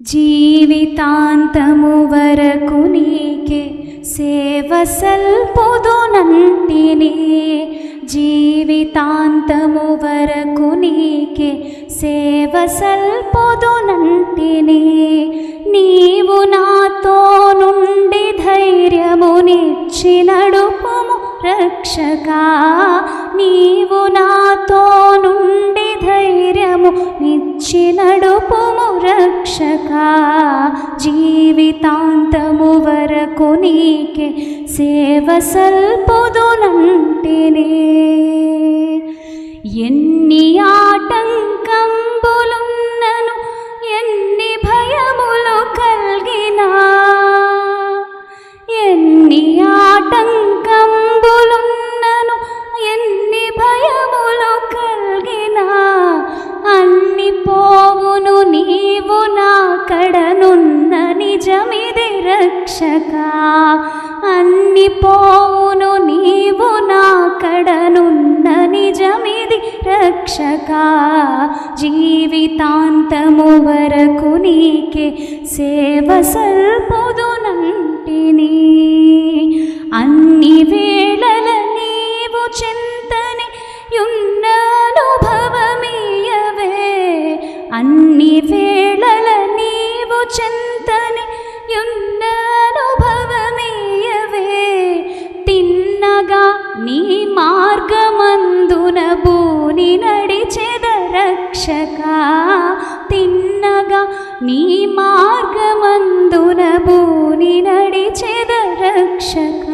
జీవితాంతము వరకు నీకే సేవ సల్పుదునంటిని జీవితాంతము వరకు నీకే సేవ సల్పుదునంటిని నీవు నాతో నుండి ధైర్యమునిచ్చి నడుపుము రక్షగా నీవు నాతో నుండి ధైర్యము నిచ్చి నడుపుము రక్షక జీవితాంతము వరకు నీకే సేవ సల్పుదునంటినే రక్షక అన్ని పోవును నీవు నా కడనున్న నిజమిది రక్షక. జీవితాంతము వరకు నీకే సేవ సల్పుదునంటిని అన్ని వేళల నీవు చింతని యున్న అన్ని వేళల నీవు చింతని యున్న రక్షక తిన్నగా నీ మార్గమందున భూని నడిచెద రక్షక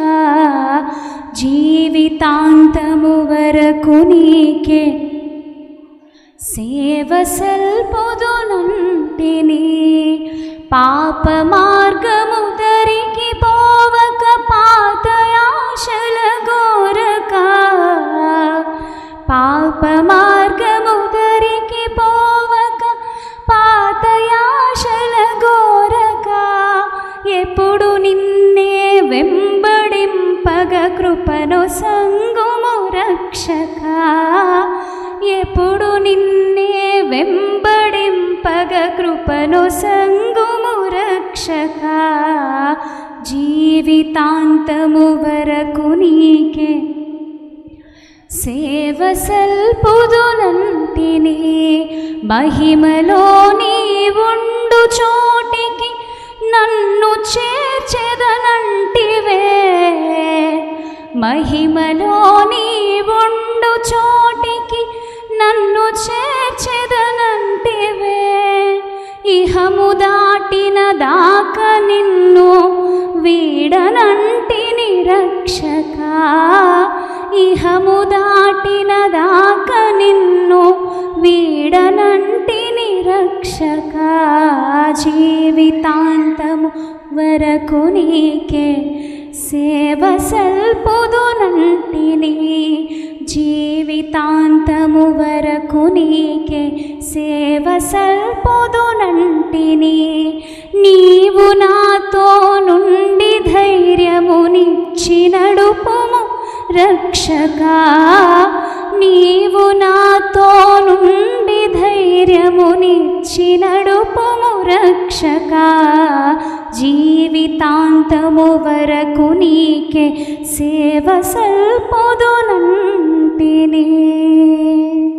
జీవితాంతము వరకు నీకే సేవ సల్పుదునంటిని. పాప మార్గము వెంబడింపగ కృపను సంగుము రక్షక. ఎప్పుడు నిన్నే వెంబడింపగ కృపను సంగుము రక్షక. జీవితాంతము వరకు నీకే. సేవ సల్పుదునంటిని మహిమలో నీవుండు చోటికి నన్ను చేర్చెదనంటివే. మహిమలో నీవుండు చోటికి నన్ను చేర్చెదనంటివే. ఇహము దాటిన దాక నిన్ను వీడనంటిని రక్షక ఇహము దాటిన దాక నిన్ను వీడనంటిని రక్షక జీవితాంతము వరకు నీకే సల్పుదునంటిని జీవితాంతము వరకు నీకే సేవ సల్పుదునంటిని నీవు నాతో నుండి ధైర్యమునిచ్చి నడుపుము రక్షగా నీవు నాతో నుండి ధైర్యమునిచ్చి నడుపుము రక్షకా. జీవితాంతము వరకు నీకే సేవ సల్పుదునంటిని